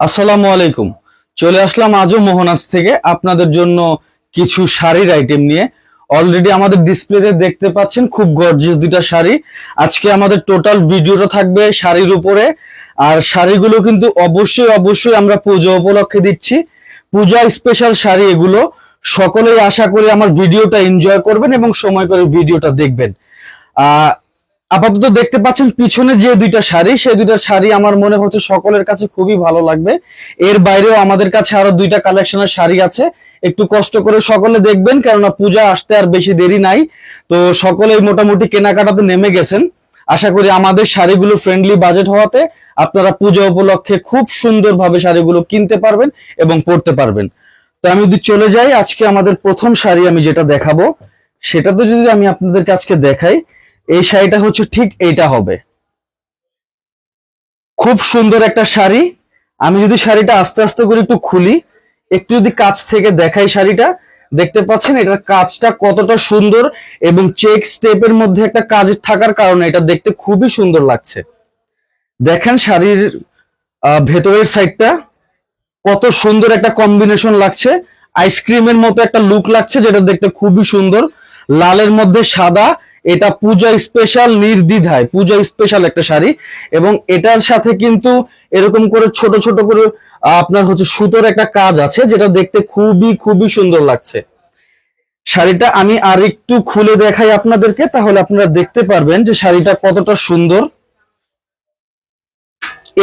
আসসালামু আলাইকুম। চলে আসলাম আজও মোহনাজ থেকে আপনাদের জন্য কিছু শাড়ির আইটেম নিয়ে। অলরেডি আমাদের ডিসপ্লেতে দেখতে পাচ্ছেন খুব গর্জিয়াস দুইটা শাড়ি। আজকে আমাদের টোটাল ভিডিওটা থাকবে শাড়ির উপরে। আর শাড়িগুলো কিন্তু অবশ্যই অবশ্যই আমরা পুজো উপলক্ষে দিচ্ছি। পূজা স্পেশাল শাড়ি এগুলো। সকলেই আশা করি আমার ভিডিওটা এনজয় করবেন এবং সময় করে ভিডিওটা দেখবেন। আপাতত দেখতে পাচ্ছেন পিছনে যে দুইটা শাড়ি, সেই দুইটা শাড়ি আমার মনে হচ্ছে সকলের কাছে খুবই ভালো লাগবে। এর বাইরেও আমাদের কাছে আরও দুইটা কালেকশনের শাড়ি আছে। একটু কষ্ট করে সকলে দেখবেন, কেননা পূজা আসতে আর বেশি দেরি নাই। তো সকলেই মোটামুটি কেনাকাটাতে নেমে গেছেন। আশা করি আমাদের শাড়িগুলো ফ্রেন্ডলি বাজেট হওয়াতে আপনারা পূজা উপলক্ষে খুব সুন্দরভাবে শাড়িগুলো কিনতে পারবেন এবং পরতে পারবেন। তো আমি যদি চলে যাই, আজকে আমাদের প্রথম শাড়ি আমি যেটা দেখাবো, সেটাতে যদি আমি আপনাদেরকে আজকে দেখাই এই শাড়িটা হচ্ছে ঠিক এইটা হবে। খুব সুন্দর একটা শাড়ি। আমি যদি শাড়িটা আস্তে আস্তে করে একটু খুলি, একটু যদি কাছ থেকে দেখাই শাড়িটা, দেখতে পাচ্ছেন এটার কাজটা কতটা সুন্দর এবং চেক স্টেপের মধ্যে একটা কাজ থাকার কারণে এটা দেখতে খুবই সুন্দর লাগছে। দেখেন শাড়ির ভেতরের সাইডটা কত সুন্দর একটা কম্বিনেশন লাগছে। আইসক্রিমের মতো একটা লুক লাগছে যেটা দেখতে খুবই সুন্দর। লালের মধ্যে সাদা এটা পূজা স্পেশাল নির্দ্বিধায়, পূজা স্পেশাল একটা শাড়ি এবং এটার সাথে কিন্তু এরকম করে ছোট ছোট করে আপনার হচ্ছে সুতোর একটা কাজ আছে যেটা দেখতে খুবই খুবই সুন্দর লাগছে। শাড়িটা আমি আর একটু খুলে দেখাই আপনাদেরকে, তাহলে আপনারা দেখতে পারবেন যে শাড়িটা কতটা সুন্দর।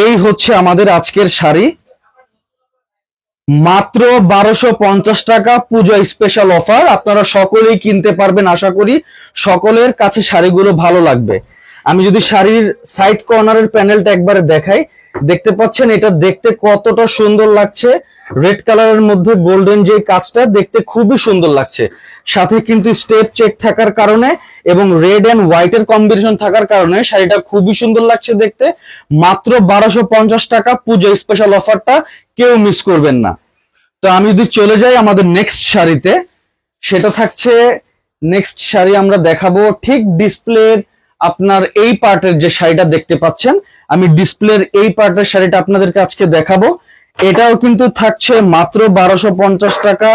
এই হচ্ছে আমাদের আজকের শাড়ি। মাত্র বারোশো পঞ্চাশ টাকা পূজা স্পেশাল অফার আপনারা সকলেই কিনতে পারবেন, আশা করি সকলের কাছে শাড়িগুলো ভালো লাগবে। আমি যদি শাড়ির সাইড কর্নারের প্যানেলটা একবারে দেখাই, দেখতে পাচ্ছেন এটা দেখতে কতটা সুন্দর লাগছে। রেড কালারের মধ্যে গোল্ডেন যে কাজটা, দেখতে খুবই সুন্দর লাগছে। সাথে কিন্তু স্টেপ চেক থাকার কারণে এবং রেড এন্ড হোয়াইটের কম্বিনেশন থাকার কারণে শাড়িটা খুবই সুন্দর লাগছে দেখতে। মাত্র বারোশো পঞ্চাশ টাকা পুজো স্পেশাল অফারটা কেউ মিস করবেন না। তো আমি যদি চলে যাই আমাদের নেক্সট শাড়িতে, সেটা থাকছে নেক্সট শাড়ি আমরা দেখাবো ঠিক ডিসপ্লের আপনার এই পার্টের যে শাড়িটা দেখতে পাচ্ছেন। আমি ডিসপ্লের এই পার্টের শাড়িটা আপনাদেরকে আজকে দেখাবো। এটাও কিন্তু থাকছে মাত্র বারোশো পঞ্চাশ টাকা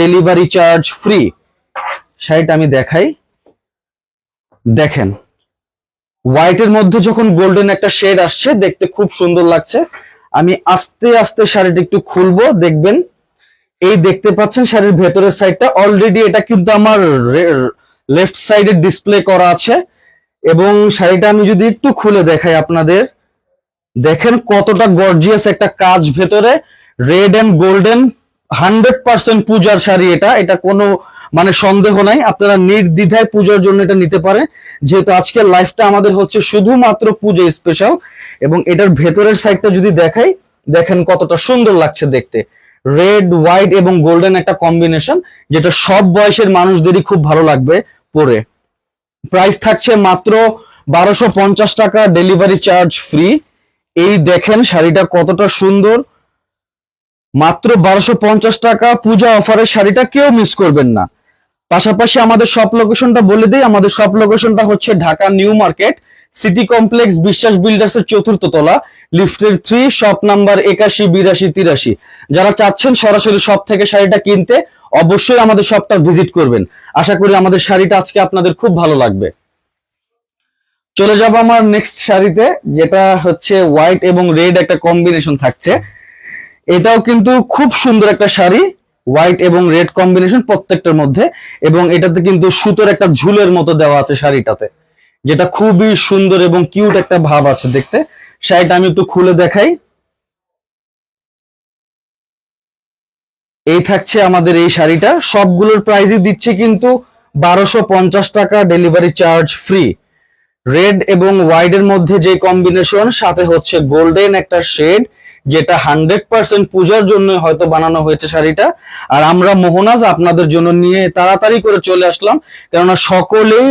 ডেলিভারি চার্জ ফ্রি শাড়িটা আমি দেখাই। দেখেন হোয়াইটের মধ্যে যখন গোল্ডেন একটা শেড আসছে, দেখতে খুব সুন্দর লাগছে। আমি আস্তে আস্তে শাড়িটা একটু খুলবো, দেখবেন। এই দেখতে পাচ্ছেন শাড়ির ভেতরের সাইডটা অলরেডি এটা কিন্তু আমার লেফট সাইডে ডিসপ্লে করা আছে। এবং শাড়িটা আমি যদি একটু খুলে দেখাই আপনাদের, দেখেন কতটা গর্জিয়াস একটা কাজ ভেতরে। Red and golden hundred percent পূজার শাড়ি এটা। এটা কোনো মানে সন্দেহ নাই, আপনারা নির্দ্বিধায় পূজার জন্য এটা নিতে পারেন। যেহেতু আজকের লাইফটা আমাদের হচ্ছে শুধুমাত্র পূজা স্পেশাল এবং এটার ভেতরের সাইডটা যদি দেখাই, দেখেন কতটা সুন্দর লাগছে দেখতে। রেড হোয়াইট এবং গোল্ডেন একটা কম্বিনেশন যেটা সব বয়সের মানুষদেরই খুব ভালো লাগবে পরে। প্রাইস থাকছে মাত্র বারোশো পঞ্চাশ টাকা ডেলিভারি চার্জ ফ্রি এই দেখেন শাড়িটা কতটা সুন্দর। মাত্র বারোশো পঞ্চাশ টাকা, পূজা অফারের শাড়িটা কেউ মিস করবেন না। পাশাপাশি আমাদের সব লোকেশনটা বলে দিই, আমাদের সব লোকেশনটা হচ্ছে Dhaka New Market City Complex Biswas builders এর চতুর্থ তলা লিফটের থ্রি শপ নাম্বার একাশি, বিরাশি, তিরাশি। যারা চাচ্ছেন সরাসরি শপ থেকে শাড়িটা কিনতে, অবশ্যই আমাদের শপটা ভিজিট করবেন। আশা করি আমাদের শাড়িটা আজকে আপনাদের খুব ভালো লাগবে। চলে যাব আমার নেক্সট শাড়িতে, যেটা হচ্ছে হোয়াইট এবং রেড একটা কম্বিনেশন থাকছে। এটাও কিন্তু খুব সুন্দর একটা শাড়ি। হোয়াইট এবং রেড কম্বিনেশন প্রত্যেকটার মধ্যে, এবং এটাতে কিন্তু সুতোর একটা ঝুলের মতো দেওয়া আছে শাড়িটাতে, যেটা খুবই সুন্দর এবং কিউট একটা ভাব আছে দেখতে। শাড়িটা আমি একটু খুলে দেখাই। এই থাকছে আমাদের এই শাড়িটা, সবগুলোর প্রাইসই দিচ্ছে কিন্তু বারোশো পঞ্চাশ টাকা ডেলিভারি চার্জ ফ্রি রেড এবং হোয়াইট এর মধ্যে যে কম্বিনেশন সাথে হচ্ছে গোল্ডেন একটা শেড যেটা হান্ড্রেড পার্সেন্ট পূজার জন্য হয়তো বানানো হয়েছে শাড়িটা। আর আমরা মোহনাজ আপনাদের জন্য নিয়ে তাড়াতাড়ি করে চলে আসলাম, কেননা সকলেই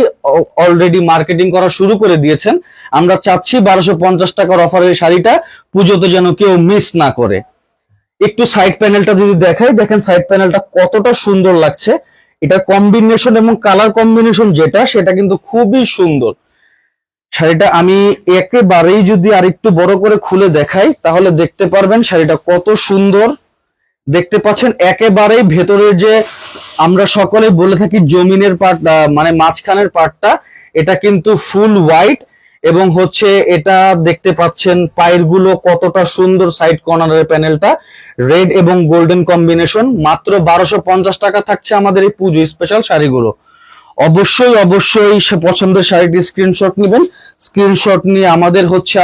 অলরেডি মার্কেটিং করা শুরু করে দিয়েছেন। আমরা চাচ্ছি বারোশো পঞ্চাশ টাকার অফারের শাড়িটা পুজোতে যেন কেউ মিস না করে। একটু সাইড প্যানেলটা যদি দেখাই, দেখেন সাইড প্যানেলটা কতটা সুন্দর লাগছে। এটা কম্বিনেশন এবং কালার কম্বিনেশন যেটা, সেটা কিন্তু খুবই সুন্দর। শাড়িটা আমি একেবারেই যদি আরেকটু বড় করে খুলে দেখাই, তাহলে দেখতে পারবেন শাড়িটা কত সুন্দর। দেখতে পাচ্ছেন একেবারেই ভেতরের যে আমরা সকলে বলে থাকি জমিনের পার্ট মানে মাঝখানের পার্টটা এটা কিন্তু ফুল হোয়াইট এবং হচ্ছে এটা দেখতে পাচ্ছেন পায়েরগুলো কতটা সুন্দর সাইড কর্নারের প্যানেলটা রেড এবং গোল্ডেন কম্বিনেশন মাত্র বারোশো টাকা থাকছে আমাদের এই পুজো স্পেশাল শাড়িগুলো। অবশ্যই অবশ্যই সে পছন্দের শাড়িটি স্ক্রিনশট নেবেন। স্ক্রিনশট নিয়ে আমাদের হচ্ছে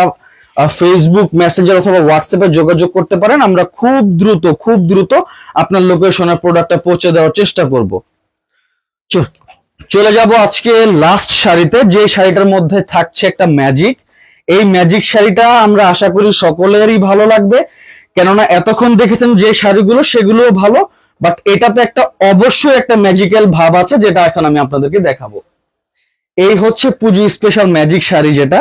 ফেসবুক মেসেঞ্জার অথবা হোয়াটসঅ্যাপে যোগাযোগ করতে পারেন। আমরা খুব দ্রুত খুব দ্রুত আপনার লোকেশনে প্রোডাক্টটা পৌঁছে দেওয়ার চেষ্টা করব। চলে যাব আজকে লাস্ট শাড়িতে। যে শাড়িটার মধ্যে থাকছে একটা ম্যাজিক এই ম্যাজিক শাড়িটা আমরা আশা করি সকলেরই ভালো লাগবে। কেননা এতক্ষণ দেখেছেন যে শাড়িগুলো, সেগুলোও ভালো। বাট এটাতে একটা অবশ্যই একটা ম্যাজিক্যাল ভাব আছে যেটা এখন আমি আপনাদেরকে দেখাবো। এই হচ্ছে পুজো স্পেশাল ম্যাজিক শাড়ি যেটা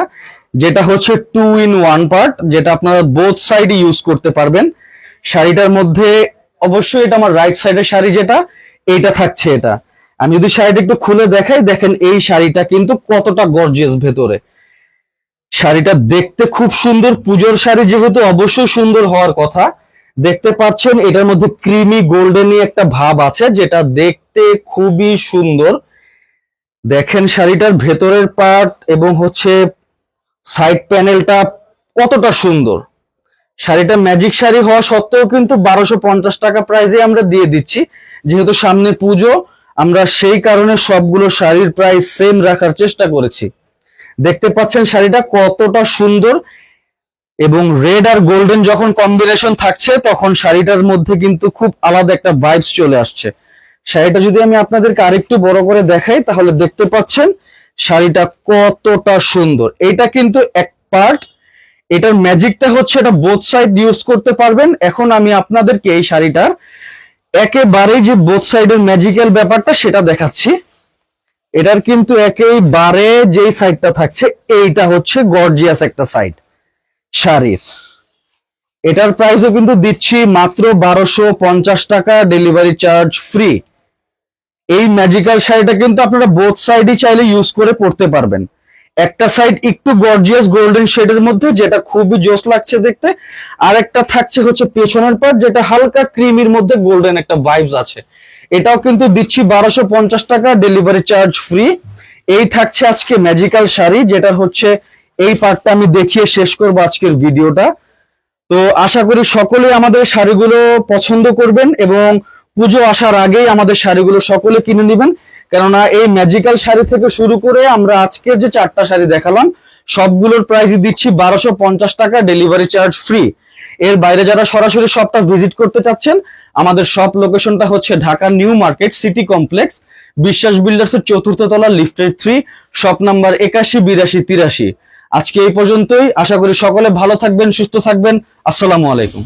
যেটা হচ্ছে টু ইন ওয়ান পার্ট যেটা আপনারা বোথ সাইড ইউজ করতে পারবেন। শাড়িটার মধ্যে অবশ্যই এটা আমার রাইট সাইডের শাড়ি যেটা এইটা থাকছে এটা। আমি যদি শাড়িটা একটু খুলে দেখাই, দেখেন এই শাড়িটা কিন্তু কতটা গর্জিয়াস ভেতরে। শাড়িটা দেখতে খুব সুন্দর, পুজোর শাড়ি যেহেতু অবশ্যই সুন্দর হওয়ার কথা দেখতে পাচ্ছেন, এটার মধ্যে ক্রিমি গোল্ডেনি একটা ভাব আছে, যেটা দেখতে খুবই সুন্দর। দেখেন শাড়িটার ভেতরের পার্ট এবং হচ্ছে সাইড প্যানেলটা কতটা সুন্দর। শাড়িটা ম্যাজিক শাড়ি হওয়া সত্ত্বেও কিন্তু বারোশো পঞ্চাশ টাকা প্রাইজে আমরা দিয়ে দিচ্ছি। যেহেতু সামনে পুজো, আমরা সেই কারণে সবগুলো শাড়ির প্রাইস সেম রাখার চেষ্টা করেছি। দেখতে পাচ্ছেন শাড়িটা কতটা সুন্দর। এবং রেড আর গোল্ডেন যখন কম্বিনেশন থাকছে, তখন শাড়িটার মধ্যে কিন্তু খুব আলাদা একটা ভাইবস চলে আসছে। শাড়িটা যদি আমি আপনাদেরকে আরেকটু বড় করে দেখাই, তাহলে দেখতে পাচ্ছেন শাড়িটা কতটা সুন্দর। এটা কিন্তু এক পার্ট এটার ম্যাজিকটা হচ্ছে এটা বোথ সাইড ইউজ করতে পারবেন। এখন আমি আপনাদেরকে এই শাড়িটার একেবারেই যে বোথ সাইডের ম্যাজিক্যাল ব্যাপারটা সেটা দেখাচ্ছি। এটার কিন্তু একেবারে যেই সাইডটা থাকছে, এইটা হচ্ছে গর্জিয়াস একটা সাইড শাড়ির এটার প্রাইসও কিন্তু দিচ্ছি মাত্র বারোশো পঞ্চাশ টাকা ডেলিভারি চার্জ ফ্রি এই ম্যাজিক্যাল শাড়িটা কিন্তু আপনারা বোথ সাইডই চাইলে ইউজ করে পড়তে পারবেন। একটা সাইড একটু গর্জিয়াস গোল্ডেন শেডের মধ্যে, যেটা খুবই জোস লাগছে দেখতে। আর একটা থাকছে হচ্ছে পেছনের পার্ট যেটা হালকা ক্রিমির মধ্যে গোল্ডেন একটা ভাইবস আছে। এটাও কিন্তু দিচ্ছি বারোশো পঞ্চাশ টাকা ডেলিভারি চার্জ ফ্রি এই থাকছে আজকে ম্যাজিক্যাল শাড়ি, যেটা হচ্ছে এই পার্টটা আমি দেখিয়ে শেষ করব আজকের ভিডিওটা। তো আশা করি সকলেই আমাদের শাড়িগুলো পছন্দ করবেন এবং পুজো আসার আগেই আমাদের শাড়িগুলো সকলে কিনে নেবেন। কেননা এই ম্যাজিক্যাল শাড়ি থেকে শুরু করে আমরা আজকের যে চারটা শাড়ি দেখালাম, সবগুলোর প্রাইস দিচ্ছি বারোশো পঞ্চাশ টাকা ডেলিভারি চার্জ ফ্রি এর বাইরে যারা সরাসরি শপটা ভিজিট করতে চাচ্ছেন, আমাদের শপ লোকেশনটা হচ্ছে Dhaka New Market, City Complex, Biswas builders এর চতুর্থ তলা, লিফটের থ্রি শপ নাম্বার একাশি, বিরাশি, তিরাশি। আজকে এই পর্যন্তই। আশা করি সকলে ভালো থাকবেন সুস্থ থাকবেন। আসসালামু আলাইকুম।